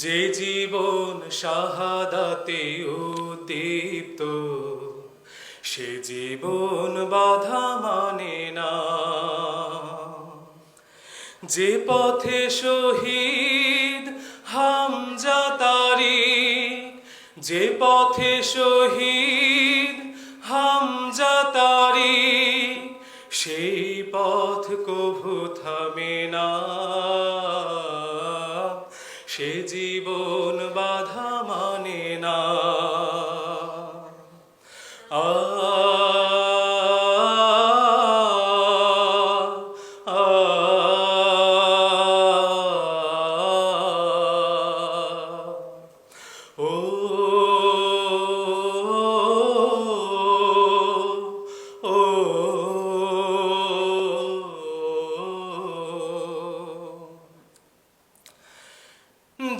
যে জীবন শাহাদাতে উদ্দীপ্ত, সে জীবন বাধা মানে না। যে পথে শহীদ হামজা তারিক যে পথে শহীদ হামজা তারিক সেই পথ কভু থামে না। সে জীবন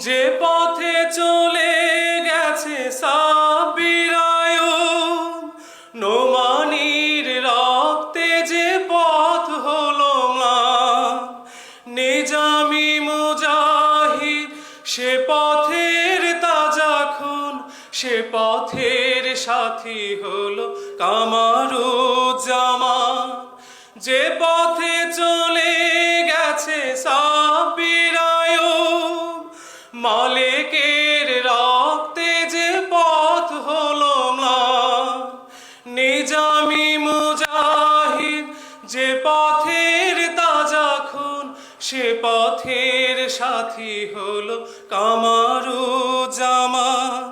যে পথে চলে গেছে সাবিরায় নোমানির রক্তে যে পথ হলো ম্লান, নিজামি মুজাহিদ সে পথের তাজা খুন, সে পথের সাথী হলো কামারুজ্জামান। যে পথে চলে গেছে সাবিরায় যে পথের তাজা খুন, সে পথের সাথী হলো কামারু জামান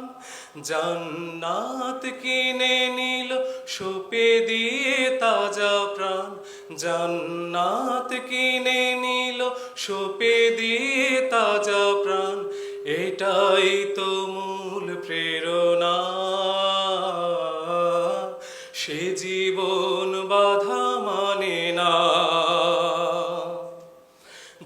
জান্নাত কিনে নিল, সুপে দিয়ে তাজা প্রাণ। জান্নাত কিনে নিল, সুপে দিয়ে তাজা প্রাণ। এটাই তো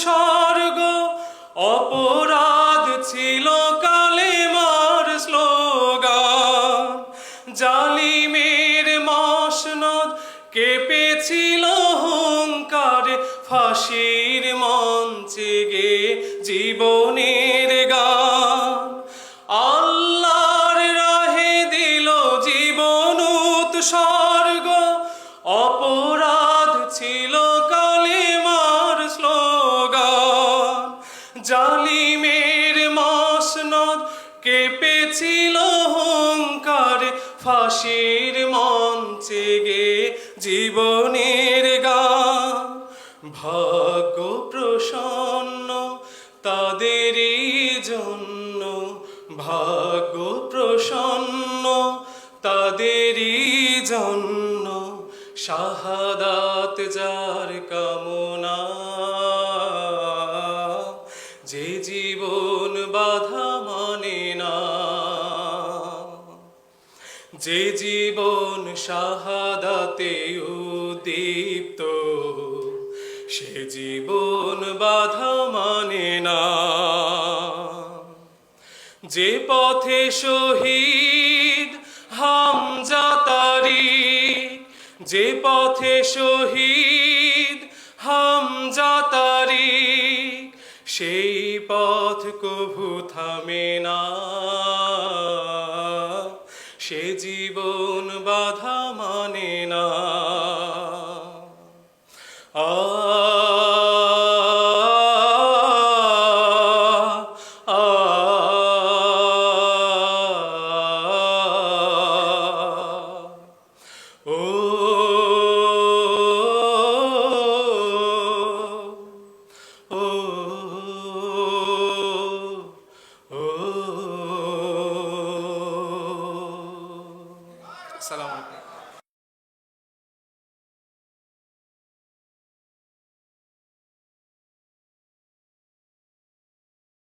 উৎসর্গ অপরাধ ছিল কালেমার স্লোগান। জালিমের মসনদ কেঁপেছিল হুঙ্কারে, ফাঁসির মঞ্চে গে জীবনের গান। আল্লাহর রাহে দিল জীবন উৎসর্গ জালিমের মসনদ কেঁপেছিল হুঙ্কারে, ফাঁসির মঞ্চে গে জীবনের গান। ভাগ্য প্রসন্ন তাদেরই জন্য, ভাগ্য প্রসন্ন তাদেরই জন্য, শাহাদাত যার কামনা যে জীবন শাহাদাতে উদ্দীপ্ত, সে জীবন বাধা মানে না। যে পথে শহীদ হামজা তারিক যে পথে শহীদ হামজা তারিক সেই পথ কভু থামে না। সে জীবন বাধা মানে না। ও আসসালামু আলাইকুম।